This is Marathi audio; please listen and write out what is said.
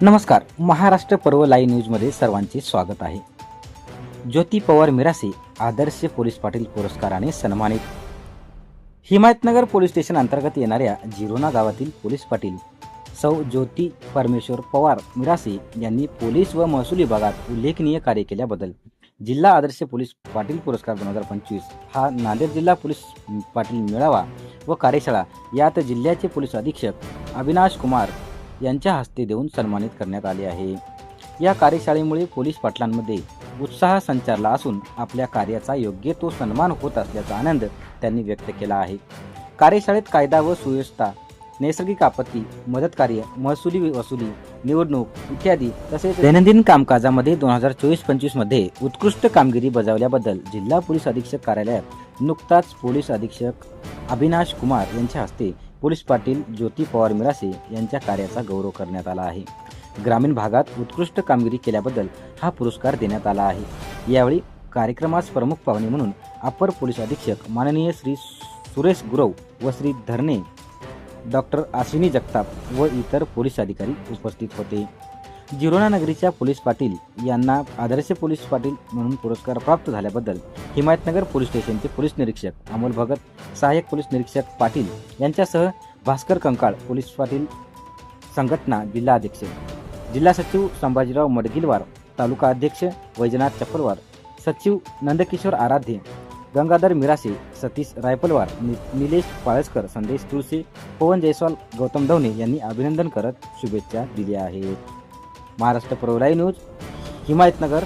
नमस्कार महाराष्ट्र पर्व लाईव्ह न्यूजमध्ये सर्वांचे स्वागत आहे. ज्योती पवार मिरासे आदर्श पोलीस पाटील पुरस्काराने सन्मानित. हिमायतनगर पोलीस स्टेशन अंतर्गत येणाऱ्या जिरोना गावातील पोलीस पाटील सौ ज्योती परमेश्वर पवार मिरासे यांनी पोलीस व महसूल विभागात उल्लेखनीय कार्य केल्याबद्दल जिल्हा आदर्श पोलीस पाटील पुरस्कार दोन हजार पंचवीस हा नांदेड जिल्हा पोलीस पाटील मेळावा व कार्यशाळा यात जिल्ह्याचे पोलीस अधीक्षक अविनाश कुमार यांच्या हस्ते देऊन सन्मानित करण्यात आले आहे. या कार्यशाळेमुळे पोलीस पाटलांमध्ये उत्साह संचारला असून आपल्या कार्याचा योग्य तो सन्मान होत असल्याचा आनंद त्यांनी व्यक्त केला आहे. कार्यशाळेत कायदा व सुव्यवस्था नैसर्गिक आपत्ती मदत कार्य महसुली वसुली निवडणूक इत्यादी तसेच दैनंदिन कामकाजामध्ये दोन हजार चोवीस पंचवीसमध्ये उत्कृष्ट कामगिरी बजावल्याबद्दल जिल्हा पोलीस अधीक्षक कार्यालयात नुकताच पोलीस अधीक्षक अविनाश कुमार यांच्या हस्ते पोलीस पाटील ज्योती पवार मिरासे यांच्या कार्याचा गौरव करण्यात आला आहे. ग्रामीण भागात उत्कृष्ट कामगिरी केल्याबद्दल हा पुरस्कार देण्यात आला आहे. यावेळी कार्यक्रमास प्रमुख पाहुणे म्हणून अप्पर पोलीस अधीक्षक माननीय श्री सुरेश गुरव व श्री धरणे डॉक्टर आशिनी जगताप व इतर पोलीस अधिकारी उपस्थित होते. जिरोना नगरीच्या पोलीस पाटील यांना आदर्श पोलीस पाटील म्हणून पुरस्कार प्राप्त झाल्याबद्दल हिमायतनगर पोलीस स्टेशनचे पोलीस निरीक्षक अमोल भगत सहाय्यक पोलीस निरीक्षक पाटील यांच्यासह भास्कर कंकाळ पोलीस पाटील संघटना जिल्हा अध्यक्ष. जिल्हा सचिव संभाजीराव मडगिलवार तालुका अध्यक्ष वैजनाथ चपलवार सचिव नंदकिशोर आराध्य गंगाधर मिरासे सतीश रायपलवार नि- निलेश पाळसकर संदेश तुळसे पवन जयस्वाल गौतम ढवणे यांनी अभिनंदन करत शुभेच्छा दिल्या आहेत. महाराष्ट्र प्रवराई न्यूज हिमायतनगर.